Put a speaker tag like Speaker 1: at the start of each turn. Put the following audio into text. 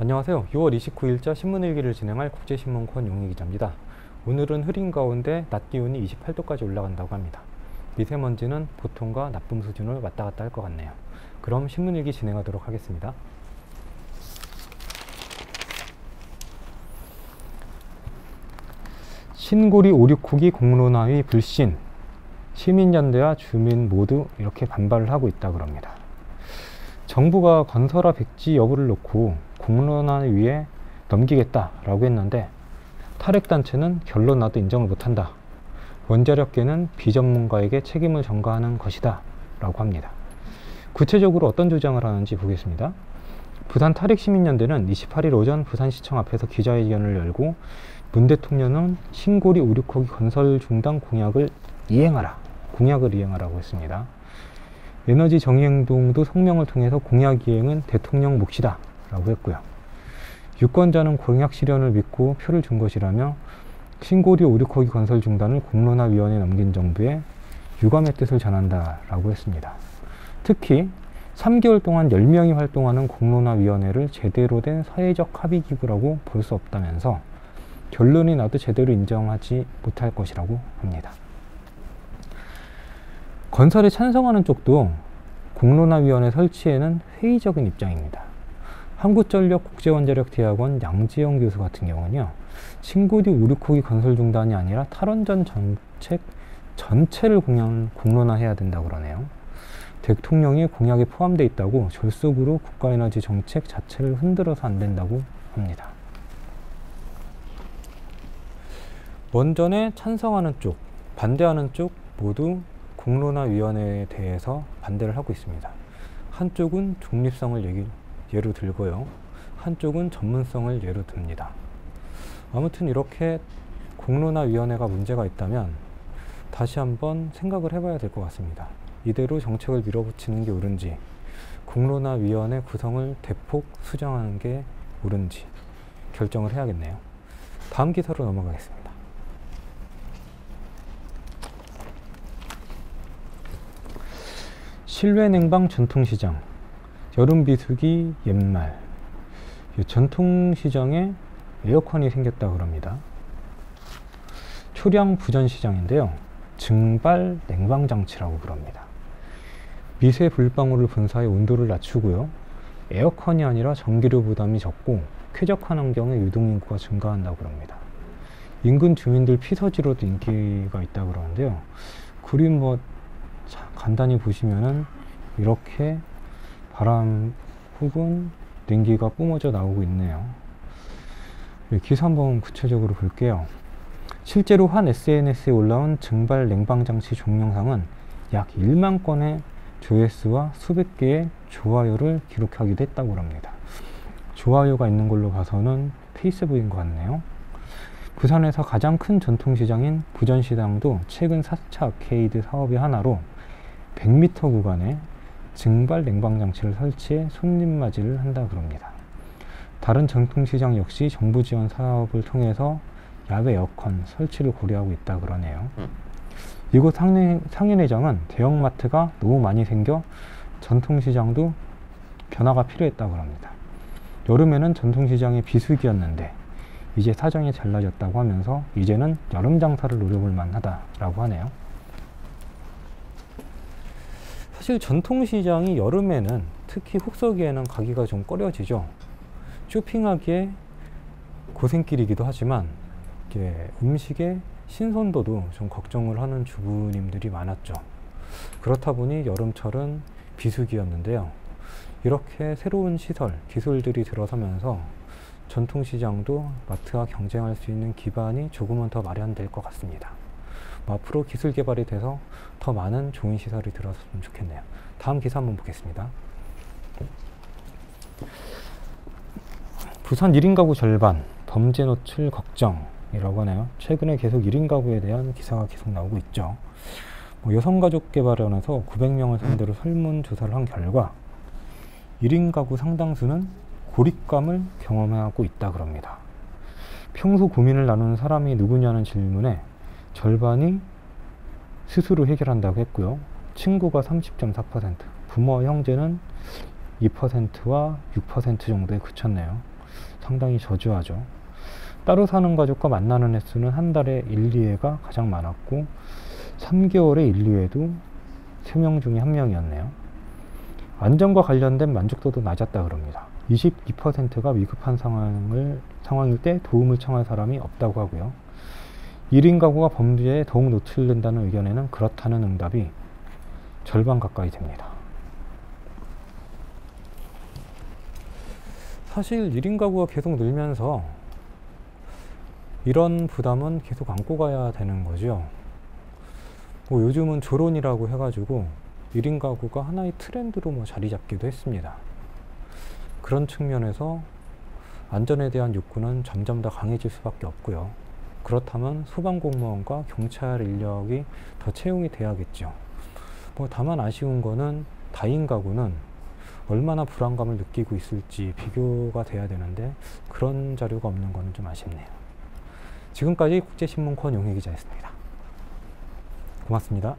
Speaker 1: 안녕하세요. 6월 29일자 신문일기를 진행할 국제신문 권 용희 기자입니다. 오늘은 흐린 가운데 낮 기온이 28도까지 올라간다고 합니다. 미세먼지는 보통과 나쁨 수준을 왔다 갔다 할 것 같네요. 그럼 신문일기 진행하도록 하겠습니다. 신고리 오륙후기 공론화의 불신 시민연대와 주민 모두 이렇게 반발을 하고 있다 그럽니다. 정부가 건설화 백지 여부를 놓고 공론화 위에 넘기겠다라고 했는데 탈핵단체는 결론 나도 인정을 못한다. 원자력계는 비전문가에게 책임을 전가하는 것이다. 라고 합니다. 구체적으로 어떤 주장을 하는지 보겠습니다. 부산 탈핵시민연대는 28일 오전 부산시청 앞에서 기자회견을 열고 문 대통령은 신고리 오륙호기 건설 중단 공약을 이행하라. 공약을 이행하라고 했습니다. 에너지 정의행동도 성명을 통해서 공약 이행은 대통령 몫이다. 라고 했고요. 유권자는 공약 실현을 믿고 표를 준 것이라며 신고리 오륙호기 건설 중단을 공론화위원회에 넘긴 정부에 유감의 뜻을 전한다 라고 했습니다. 특히 3개월 동안 10명이 활동하는 공론화위원회를 제대로 된 사회적 합의기구라고 볼 수 없다면서 결론이 나도 제대로 인정하지 못할 것이라고 합니다. 건설에 찬성하는 쪽도 공론화위원회 설치에는 회의적인 입장입니다. 한국전력 국제원자력대학원 양지영 교수 같은 경우는요, 친구디 우르코기 건설 중단이 아니라 탈원전 정책 전체를 공연, 공론화해야 된다고 그러네요. 대통령이 공약에 포함되어 있다고 졸속으로 국가에너지 정책 자체를 흔들어서 안 된다고 합니다. 원전에 찬성하는 쪽, 반대하는 쪽 모두 공론화위원회에 대해서 반대를 하고 있습니다. 한쪽은 중립성을 얘기, 예로 들고요. 한쪽은 전문성을 예로 듭니다. 아무튼 이렇게 공론화위원회가 문제가 있다면 다시 한번 생각을 해봐야 될 것 같습니다. 이대로 정책을 밀어붙이는 게 옳은지, 공론화위원회 구성을 대폭 수정하는 게 옳은지 결정을 해야겠네요. 다음 기사로 넘어가겠습니다. 실외 냉방 전통시장 여름 비수기 옛말 전통시장에 에어컨이 생겼다 그럽니다. 초량 부전시장인데요. 증발 냉방 장치라고 그럽니다. 미세 불방울을 분사해 온도를 낮추고요. 에어컨이 아니라 전기료 부담이 적고 쾌적한 환경에 유동인구가 증가한다고 그럽니다. 인근 주민들 피서지로도 인기가 있다고 그러는데요. 그림 뭐 간단히 보시면은 이렇게 바람 혹은 냉기가 뿜어져 나오고 있네요. 기사 한번 구체적으로 볼게요. 실제로 한 SNS에 올라온 증발 냉방장치 종영상은 약 1만 건의 조회수와 수백 개의 좋아요를 기록하기도 했다고 합니다. 좋아요가 있는 걸로 봐서는 페이스북인 것 같네요. 부산에서 가장 큰 전통시장인 부전시장도 최근 4차 아케이드 사업의 하나로 100m 구간에 증발 냉방 장치를 설치해 손님 맞이를 한다 그럽니다. 다른 전통시장 역시 정부 지원 사업을 통해서 야외 에어컨 설치를 고려하고 있다 그러네요. 음. 이곳 상인, 상인회장은 대형마트가 너무 많이 생겨 전통시장도 변화가 필요했다고 합니다. 여름에는 전통시장의 비수기였는데 이제 사정이 달라졌다고 하면서 이제는 여름 장사를 노려볼 만하다라고 하네요. 사실 전통시장이 여름에는 특히 혹서기에는 가기가 좀 꺼려지죠. 쇼핑하기에 고생길이기도 하지만 음식의 신선도도 좀 걱정을 하는 주부님들이 많았죠. 그렇다 보니 여름철은 비수기였는데요. 이렇게 새로운 시설, 기술들이 들어서면서 전통시장도 마트와 경쟁할 수 있는 기반이 조금은 더 마련될 것 같습니다. 뭐 앞으로 기술 개발이 돼서 더 많은 좋은 시설이 들어섰으면 좋겠네요. 다음 기사 한번 보겠습니다. 부산 1인 가구 절반, 범죄 노출 걱정이라고 하네요. 최근에 계속 1인 가구에 대한 기사가 계속 나오고 있죠. 뭐 여성가족개발원에서 900명을 상대로 설문조사를 한 결과 1인 가구 상당수는 고립감을 경험하고 있다 그럽니다. 평소 고민을 나누는 사람이 누구냐는 질문에 절반이 스스로 해결한다고 했고요. 친구가 30.4%, 부모 형제는 2%와 6% 정도에 그쳤네요. 상당히 저조하죠. 따로 사는 가족과 만나는 횟수는 한 달에 1, 2회가 가장 많았고 3개월에 1, 2회도 3명 중에 1명이었네요. 안전과 관련된 만족도도 낮았다 그럽니다. 22%가 위급한 상황을, 상황일 때 도움을 청할 사람이 없다고 하고요. 1인 가구가 범죄에 더욱 노출된다는 의견에는 그렇다는 응답이 절반 가까이 됩니다. 사실 1인 가구가 계속 늘면서 이런 부담은 계속 안고 가야 되는 거죠. 뭐 요즘은 조론이라고 해가지고 1인 가구가 하나의 트렌드로 뭐 자리 잡기도 했습니다. 그런 측면에서 안전에 대한 욕구는 점점 더 강해질 수밖에 없고요. 그렇다면 소방공무원과 경찰 인력이 더 채용이 돼야겠죠. 뭐 다만 아쉬운 거는 다인 가구는 얼마나 불안감을 느끼고 있을지 비교가 돼야 되는데 그런 자료가 없는 거는 좀 아쉽네요. 지금까지 국제신문 권 용희 기자였습니다. 고맙습니다.